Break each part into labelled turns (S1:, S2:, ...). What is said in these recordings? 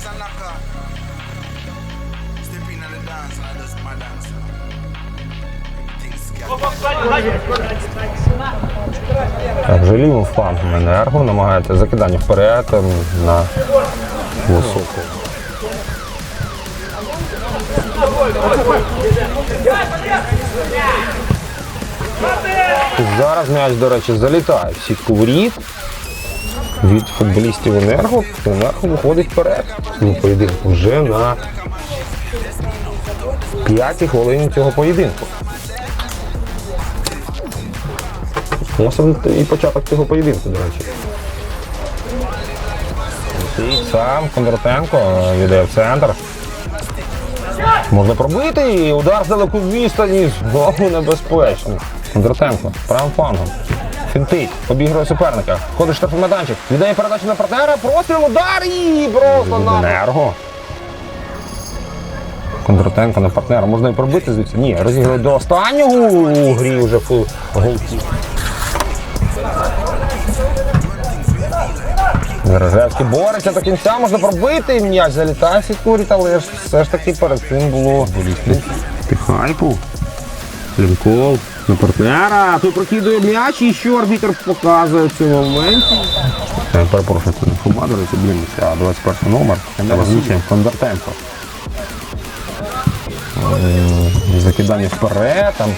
S1: is a knocker. Step in on the dance and I just my dance.
S2: Так, флангом енерго намагається закидання вперед ем, на високу. Зараз м'яч, до речі, залітає в сітку воріт від футболістів енерго. Енерго виходить вперед. Ну, поєдинку вже на п'ятій хвилині цього поєдинку. Власне, і початок цього поєдинку, до речі. І сам Кондратенко е, віддає в центр. Можна пробити і удар з далеку відстані. Знову небезпечно. Кондратенко правим флангом. Фінтить, обігрує суперника. Ходить штрафний майданчик. Віддає передачу на партнера. Простріл, удар і просто на енерго. Кондратенко на партнера. Можна і пробити звідси? Ні, розігрує до останнього у грі вже фу- голків. Рожевський бореться до кінця, можна пробити. М'яч залітає в сіткурі, але все ж таки перед цим було Тихайпу. Лінкол на партнера. Тут прокидує м'яч і що арбітр показує в цьому моменті. Перепрошую, це не Фуба, до речі, блін, а 21 номер. Розлічуємо Кондратенко. Е, Закидання вперед, там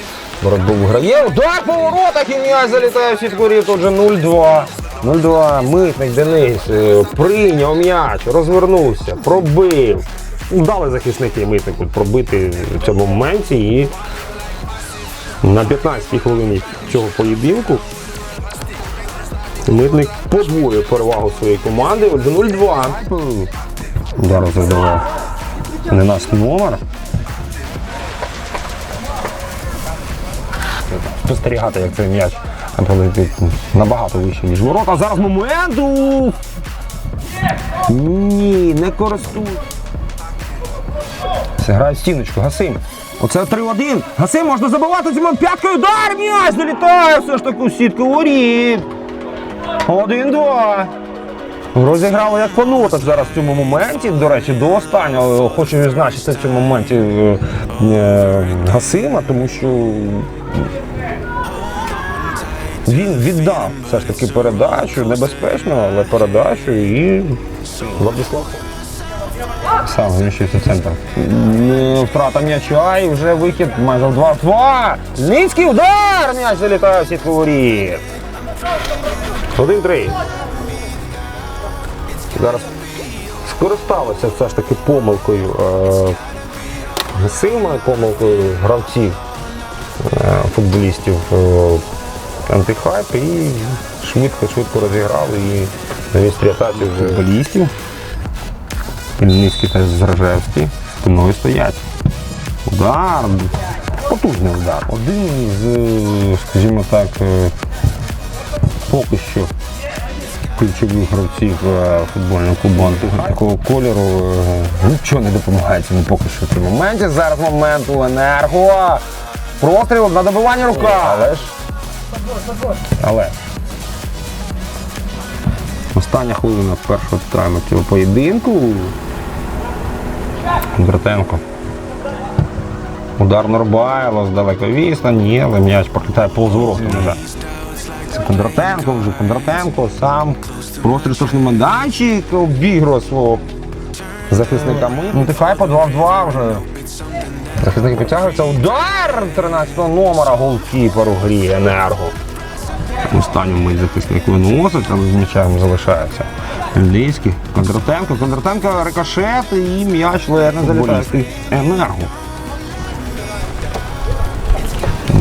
S2: боротьбу виграє. Удар по воротах і м'яч залітає в сіткурі. Тут же 0-2. 0-2. Митник Денис е, прийняв м'яч, розвернувся, пробив. Ну, Дали захисники митнику пробити в цьому моменті і на 15-й хвилині цього поєдинку митник подвоює перевагу своєї команди. Отже, 0-2. Удар завдавав не наш номер. Спостерігати, як цей м'яч летить набагато вище, ніж ворота. Зараз момент. Ні, не користуй. Це грає стіночку, Гасим. Оце 3-1. Гасим можна забивати цьому п'яткою. Удар м'яч залітає все ж таки в сітку воріт. 1-2. Розіграли як по зараз в цьому моменті. До речі, до останнього хочу відзначити в цьому моменті е, е, Гасима, тому що він віддав все ж таки передачу, небезпечно, але передачу і Владислав. Сам зміщується центр. Втрата м'яча і вже вихід майже в 2-2. Лінський удар! М'яч залітає в сітку воріт. 1-3. Зараз скористалися все ж таки помилкою е, Гасима, помилкою гравців е, футболістів е, антихайп і швидко-швидко розіграли і навіть атаки футболістів. Хмельницький та Зражевський спиною стоять. Удар, потужний удар. Один з, скажімо так, е, поки що ключових гравців е, футбольного клубу такого кольору е, нічого не допомагає цьому поки що в цьому моменті. Зараз момент у енерго. Простріл на добивання рука. Але ж. Але. Остання хвилина першого тайму цього поєдинку. Кондратенко. Удар Норбайло з далекої відстані, але м'яч пролітає повз. Да. Це Кондратенко, вже Кондратенко сам. Простріл штрафний майданчик, обігрує свого захисника. Ну, тихай по 2 в 2 вже. Захисники підтягуються. Удар 13-го номера голкіпер у грі енерго. Останньому захисник виносить, але з м'ячем залишається. Льдійський. Кондратенко. Кондратенко рикошет і м'яч ледь не залітає. Енерго.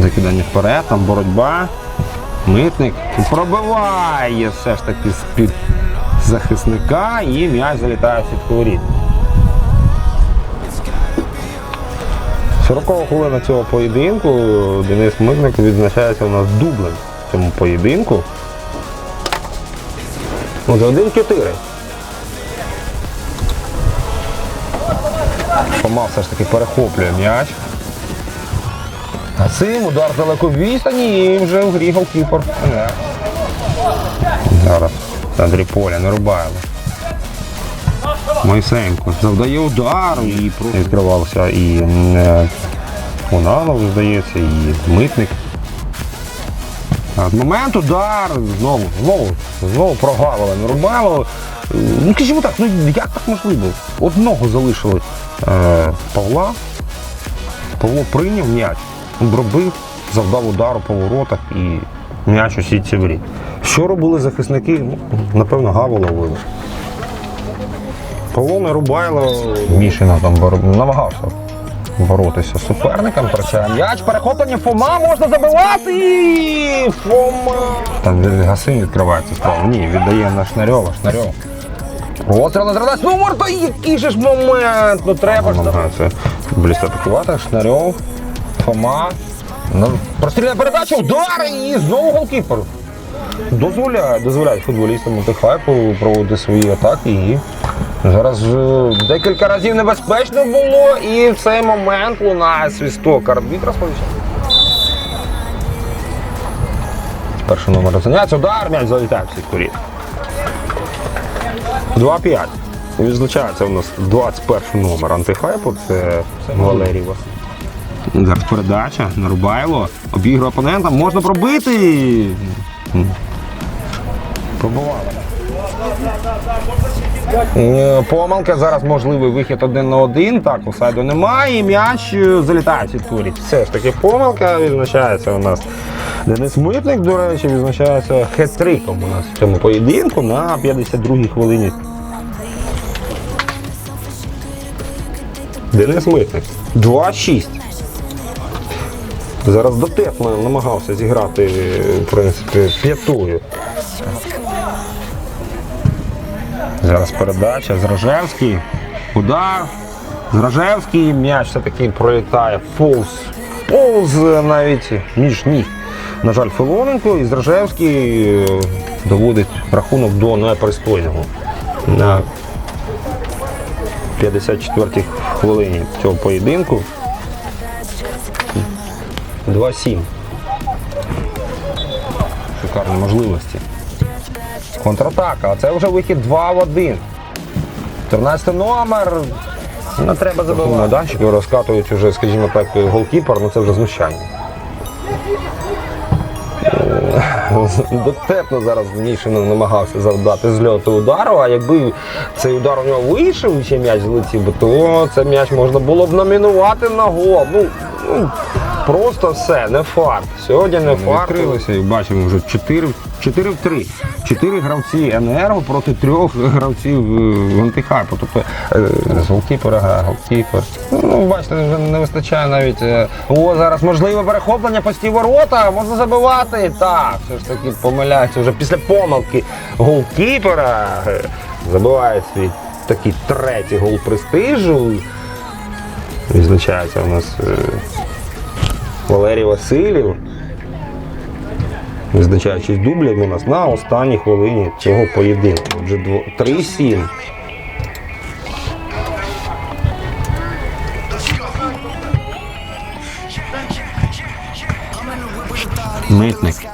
S2: Закидання вперед, там боротьба. Митник пробиває все ж таки з-під захисника і м'яч залітає в сітку воріт. 40 хвилина цього поєдинку Денис Митник відзначається у нас дублем в цьому поєдинку. Отже, 1-4. Фома все ж таки перехоплює м'яч. А цим удар далеко відстані і вже в голкіпер. Зараз Андрій Поля не рубаємо. Мойсенко завдає удар і відкривався і е, здається, і митник. Момент удар, знову, знову, знову прогавили Нурмело. Ну, скажімо так, ну як так можливо? Одного залишили е, Павла. Павло прийняв м'яч, обробив, завдав удару по воротах і м'яч у сітці в рік. Що робили захисники? Ну, напевно, гаву ловили. Павло не рубайло. Мішина там намагався боротися з суперником. Втрачає м'яч, перехоплення Фома можна забивати. Фома. Там Гасин відкривається справа. Ні, віддає на Шнарьова. Шнарьов. Постріл на зрадач. Ну, Марта, який же ж момент. Ну треба ж. Намагається футболіст атакувати. Шнарьов, Фома. Ну, простріляє передачу, удар і знову голкіпер. Дозволяє, дозволяє футболістам Мотихайпу проводити свої атаки і зараз е, декілька разів небезпечно було і в цей момент лунає свісток. Арбітр сповіщає. Перший номер розганяється, удар, м'яч залітає в сітку 2-5. Відзначається у нас 21 номер антихайпу, це Валерій Вас. Зараз передача, Нарубайло, обігрує опонента, можна пробити. Пробували. Е, Помилка, зараз можливий вихід один на один. Так, офсайду немає, і м'яч е, залітає в сітку Все ж таки помилка відзначається у нас. Денис Митник, до речі, відзначається хет-триком у нас в цьому поєдинку на 52-й хвилині. Денис Митник. 2-6. Зараз дотепно намагався зіграти, в принципі, п'ятою. Зараз передача. Зражевський. Удар. Зражевський. М'яч все-таки пролітає повз. Повз навіть між ніг. На жаль, Филоненко і Зражевський е, доводить рахунок до непристойного. На 54-й хвилині цього поєдинку. 2-7. Шикарні можливості. Контратака, а це вже вихід 2 в 1. 14 номер. Не треба забувати. Майданчик розкатують вже, скажімо так, голкіпер, ну це вже знущання. Е, Дотепно зараз Мішин намагався завдати зльоту удару, а якби цей удар у нього вийшов і ще м'яч злетів, то цей м'яч можна було б номінувати на гол. Ну, ну просто все, не фарт. Сьогодні не фарт. Відкрилися і бачимо вже 4, 4 в 3. 4 гравці енерго проти трьох гравців е, антихайпу. Тобто е, з голкіпера голкіпер. Ну, бачите, вже не вистачає навіть. е, О, зараз можливе перехоплення по ворота, можна забивати. Так, все ж таки помиляється вже після помилки голкіпера. Забиває свій такий третій гол престижу. Відзначається у нас Валерій Васильєв. Визначаючись дублем у нас на останній хвилині цього поєдинку. Отже, дво- 3-7. Митник.